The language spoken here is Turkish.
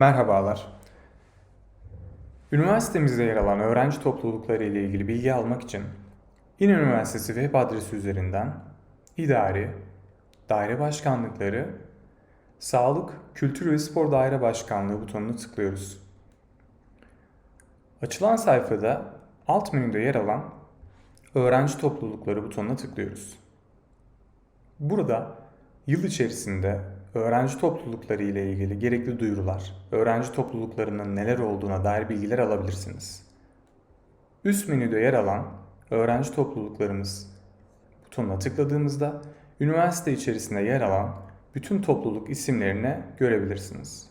Merhabalar. Üniversitemizde yer alan öğrenci toplulukları ile ilgili bilgi almak için İN Üniversitesi web adresi üzerinden idari, daire başkanlıkları, sağlık, kültür ve spor daire başkanlığı butonuna tıklıyoruz. Açılan sayfada alt menüde yer alan öğrenci toplulukları butonuna tıklıyoruz. Burada yıl içerisinde öğrenci toplulukları ile ilgili gerekli duyurular, öğrenci topluluklarının neler olduğuna dair bilgiler alabilirsiniz. Üst menüde yer alan öğrenci topluluklarımız butonuna tıkladığımızda üniversite içerisinde yer alan bütün topluluk isimlerini görebilirsiniz.